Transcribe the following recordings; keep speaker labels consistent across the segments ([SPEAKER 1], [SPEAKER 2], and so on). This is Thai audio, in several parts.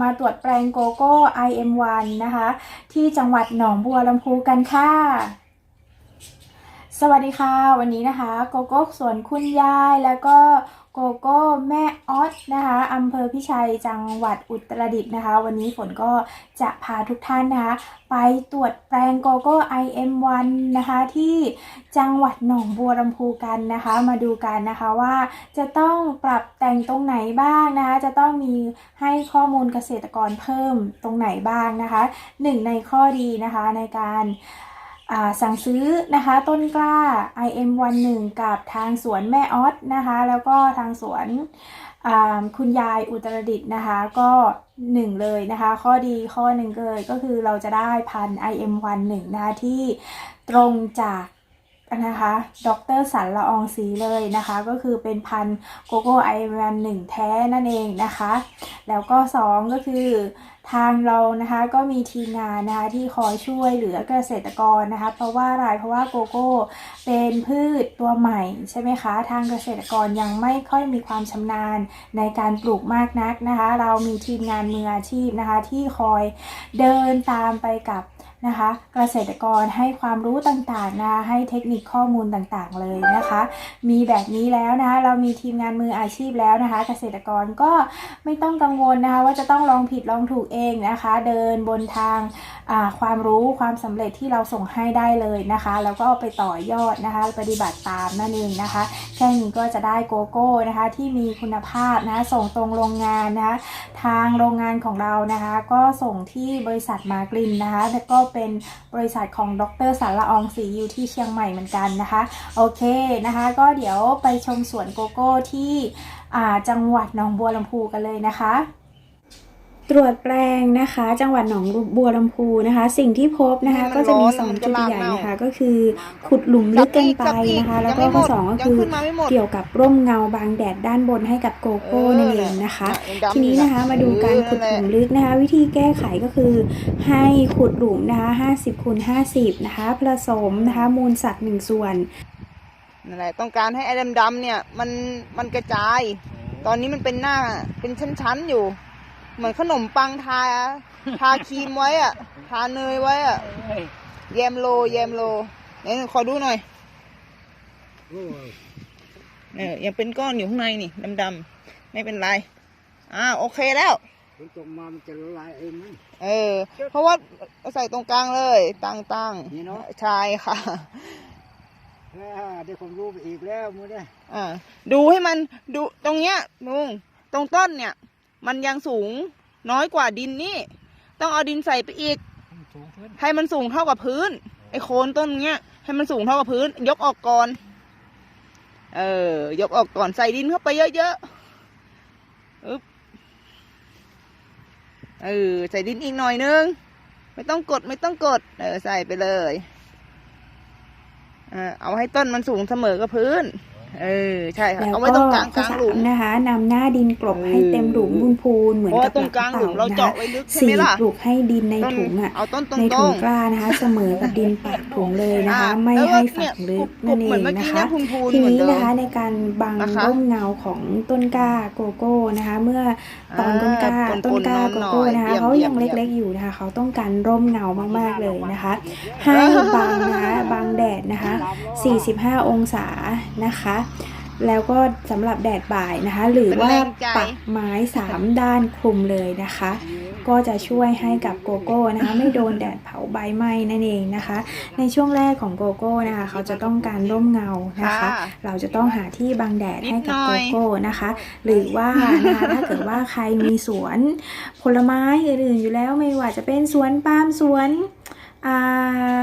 [SPEAKER 1] มาตรวจแปลงโกโก้ IM1 นะคะ ที่จังหวัดหนองบัวลำพูกันค่ะ สวัสดีค่ะวันนี้นะคะโกโก้สวนคุณยายแล้วก็โกโก้แม่ออสนะคะอำเภอพิชัยจังหวัดอุตรดิตถ์นะคะ วันนี้ฝนก็จะพาทุกท่านนะคะไปตรวจแปลงโกโก้ IM1 นะคะที่จังหวัดหนองบัวลำพูกันนะคะ มาดูกันนะคะว่าจะต้องปรับแต่งตรงไหนบ้างนะคะ จะต้องมีให้ข้อมูลเกษตรกรเพิ่มตรงไหนบ้างนะคะหนึ่งในข้อดีนะคะในการ สั่งซื้อนะคะต้นกล้า IM11 กับทางสวนแม่ออสนะคะ แล้วก็ทางสวนคุณยายอุตรดิตนะคะ ก็หนึ่งเลยนะคะ ข้อดีข้อหนึ่งเลยก็คือเราจะได้พัน IM11 นะคะที่ตรงจาก นะคะดรสันละอองสีเลยนะคะ ก็คือเป็นพันโกโก้ IM11 แท้นั่นเองนะคะ แล้วก็สองก็คือทางเรานะคะก็มีทีมงานนะคะที่คอยช่วยเหลือเกษตรกรนะคะ เพราะว่าอะไรเพราะว่าโกโก้เป็นพืชตัวใหม่ใช่ไหมคะ ทางเกษตรกรยังไม่ค่อยมีความชำนาญในการปลูกมากนักนะคะ เรามีทีมงานมืออาชีพนะคะที่คอยเดินตามไปกับ นะคะ เกษตรกรให้ความรู้ต่างๆนะคะให้เทคนิคข้อมูลต่างๆเลยนะคะ มีแบบนี้แล้วนะคะเรามีทีมงานมืออาชีพแล้วนะคะ เกษตรกรก็ไม่ต้องกังวลนะคะว่าจะต้องลองผิดลองถูกเองนะคะ เดินบนทางความรู้ความสำเร็จที่เราส่งให้ได้เลยนะคะ แล้วก็เอาไปต่อยอดนะคะปฏิบัติตามนั่นเองนะคะแค่นี้ก็จะได้โกโก้นะคะที่มีคุณภาพนะส่งตรงโรงงานนะคะทางโรงงานของเรานะคะ ก็ส่งที่บริษัทมากลินนะคะแล้วก็เป็นบริษัทของดรสารละอองศรีอยู่ที่เชียงใหม่เหมือนกันนะคะ โอเคนะคะ ก็เดี๋ยวไปชมสวนโกโก้ที่จังหวัดหนองบัวลำพูกันเลยนะคะ ตรวจแปลงนะคะ จังหวัดหนองบัวลำพูนะคะ สิ่งที่พบนะคะ
[SPEAKER 2] ให้มัน
[SPEAKER 1] ก็จะมี
[SPEAKER 2] ร้อน
[SPEAKER 1] สอง
[SPEAKER 2] มัน
[SPEAKER 1] จุ
[SPEAKER 2] จะ
[SPEAKER 1] ด
[SPEAKER 2] ลาก
[SPEAKER 1] ใหญ่
[SPEAKER 2] เน่า
[SPEAKER 1] นะคะ ก็คือขุดหลุมลึกเกินไปนะคะ แล้วก็
[SPEAKER 2] ยังไม่หม
[SPEAKER 1] ข้อ
[SPEAKER 2] ด
[SPEAKER 1] สองก็
[SPEAKER 2] ยัง
[SPEAKER 1] คือ
[SPEAKER 2] ขึ้นมาไม่หมด
[SPEAKER 1] เกี่ยวกับร่มเงาบางแดดด้านบนให้กับโกโก้นั่นเองนะคะ ทีนี้นะคะมาดูการขุดหลุมลึกนะคะ วิธีแก้ไขก็คือ ให้ขุดหลุมนะคะ50คูณ50นะคะผสมนะคะมูลสัตว์หนึ่งส่วน
[SPEAKER 2] นั่นแหละต้องการให้ไอ้ดำๆเนี่ยมันมันกระจาย ตอนนี้มันเป็นหน้าเป็นชั้นๆอยู่ เหมือนขนมปังทา ทาครีมไว้อะทาเนยไว้อะแยมโล แยมโลไหนขอดูหน่อยเออยังเป็นก้อนอยู่ข้างในนี่ดำๆไม่เป็นไรอ่าโอเคแล้ว
[SPEAKER 3] ฝนตกมามันจะละลายเองไหม
[SPEAKER 2] เออ เพราะว่าใส่ตรงกลางเลย ตั้งตั้ง
[SPEAKER 3] นี่เนาะ
[SPEAKER 2] ใช่ค่ะ
[SPEAKER 3] อ่าได้ความรู้ไปอีกแล้วมือเนี่ย
[SPEAKER 2] อ่าดูให้มันดูตรงเนี้ยลุงตรงต้นเนี่ย มันยังสูงน้อยกว่าดินนี่ ต้องเอาดินใส่ไปอีก
[SPEAKER 3] สูงขึ้น
[SPEAKER 2] ให้มันสูงเท่ากับพื้น ไอ้โคนต้นเนี้ย ให้มันสูงเท่ากับพื้น ยกออกก่อน เออ ยกออกก่อนใส่ดินเข้าไปเยอะๆอึ๊บเออ ใส่ดินอีกหน่อยนึง ไม่ต้องกดไม่ต้องกด เออ ใส่ไปเลย เออเอาให้ต้นมันสูงเสมอกับพื้น เออใช่ค่ะ
[SPEAKER 1] แล้ว
[SPEAKER 2] เอาไว้
[SPEAKER 1] ก็
[SPEAKER 2] ตรงกลางก
[SPEAKER 1] ข้อ
[SPEAKER 2] ลาง
[SPEAKER 1] สา
[SPEAKER 2] หลุ
[SPEAKER 1] ม
[SPEAKER 2] ม
[SPEAKER 1] นะคะนำหน้าดินกลบให้เต็มหลุมพูนพูนๆเหมือน
[SPEAKER 2] เพราะ
[SPEAKER 1] กับ
[SPEAKER 2] ว่าตรงกลางหลุมเรา
[SPEAKER 1] นะ
[SPEAKER 2] เจาะ
[SPEAKER 1] คะ
[SPEAKER 2] ไว้ลึกใช่
[SPEAKER 1] สี
[SPEAKER 2] ไหมล่ะ
[SPEAKER 1] ปลูกให้ดินใน
[SPEAKER 2] ต้น
[SPEAKER 1] ถุงอะ
[SPEAKER 2] เอาต้นตร
[SPEAKER 1] ในถุง
[SPEAKER 2] ง
[SPEAKER 1] กล้านะคะ เสมอกับดินปากถุงเลยนะคะ
[SPEAKER 2] อ่า
[SPEAKER 1] ไม่
[SPEAKER 2] แล้วก็
[SPEAKER 1] ให้
[SPEAKER 2] เนี่
[SPEAKER 1] ฝั
[SPEAKER 2] ย
[SPEAKER 1] งลึก
[SPEAKER 2] กรุ
[SPEAKER 1] นั่
[SPEAKER 2] บ
[SPEAKER 1] น
[SPEAKER 2] ๆ
[SPEAKER 1] เอ
[SPEAKER 2] เหมือน
[SPEAKER 1] ง
[SPEAKER 2] เมื่อกี้
[SPEAKER 1] นะคะ
[SPEAKER 2] เนี่ยพูนๆ
[SPEAKER 1] ที
[SPEAKER 2] เหมือน
[SPEAKER 1] นี้
[SPEAKER 2] เดิม
[SPEAKER 1] นะคะในการบัง
[SPEAKER 2] นะคะ
[SPEAKER 1] ร่มเงาของต้นกล้าโกโก้นะคะ เมื่อตอนต้นกล้า
[SPEAKER 2] อ่า
[SPEAKER 1] ต้นกล้า
[SPEAKER 2] ปนๆ
[SPEAKER 1] โกโก้นะคะ
[SPEAKER 2] หน่อย
[SPEAKER 1] เขายัง
[SPEAKER 2] เยี่ยมๆ
[SPEAKER 1] เล็กๆอยู่นะคะเขาต้องการร่มเงามากๆเลยนะคะ ให้บังนะคะบังแดดนะคะ 45 องศานะคะแล้วก็สำหรับแดดบ่ายนะคะ หรือว่า
[SPEAKER 2] เป็นแรงใจ
[SPEAKER 1] ปักไม้3ด้านคลุมเลยนะคะ ก็จะช่วยให้กับโกโก้นะคะ ไม่โดนแดดเผาใบไหม้นั่นเองนะคะ ในช่วงแรกของโกโก้นะคะ เขาจะต้องการร่มเงานะคะ
[SPEAKER 2] ค่ะ
[SPEAKER 1] เราจะต้องหาที่บังแดดให้กับ
[SPEAKER 2] นิดหน่
[SPEAKER 1] โก
[SPEAKER 2] อย
[SPEAKER 1] โก้นะคะ หรือว่านะคะถ้าเกิดว่าใครมีสวนผลไม้อื่นๆอยู่แล้วไม่ว่าจะเป็นสวนปาล์มสวนอ่า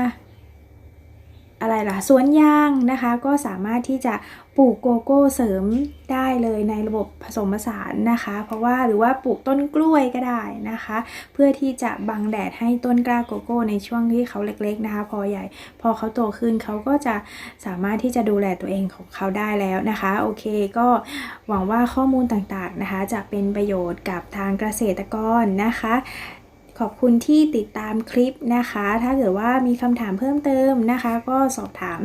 [SPEAKER 1] อะไรล่ะสวนยางนะคะ ก็สามารถที่จะปลูกโกโก้เสริมได้เลยในระบบผสมผสานนะคะ เพราะว่าหรือว่าปลูกต้นกล้วยก็ได้นะคะ เพื่อที่จะบังแดดให้ต้นกล้าโกโก้ ในช่วงที่เขาเล็กๆนะคะ พอใหญ่พอเขาโตขึ้นเขาก็จะสามารถที่จะดูแลตัวเองของเขาได้แล้วนะคะโอเคก็หวังว่าข้อมูลต่างๆนะคะ จะเป็นประโยชน์กับทางเกษตรกรนะคะ ขอบคุณที่ติดตามคลิปนะคะ ถ้าเกิดว่ามีคำถามเพิ่มเติมนะคะ ก็สอบถาม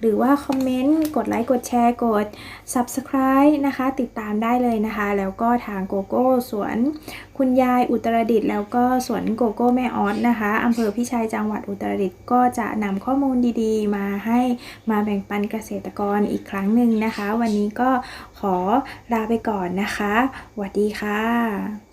[SPEAKER 1] หรือว่าคอมเมนต์ กดไลค์ กดแชร์ กด Subscribe นะคะ ติดตามได้เลยนะคะ แล้วก็ทางโกโก้สวน คุณยายอุตรดิตถ์แล้วก็สวนโกโก้แม่ออสนะคะอำเภอพิชัยจังหวัดอุตรดิตถ์ก็จะนำข้อมูลดีๆ มาให้มาแบ่งปันเกษตรกรอีกครั้งหนึ่งนะคะ วันนี้ก็ขอลาไปก่อนนะคะสวัสดีค่ะ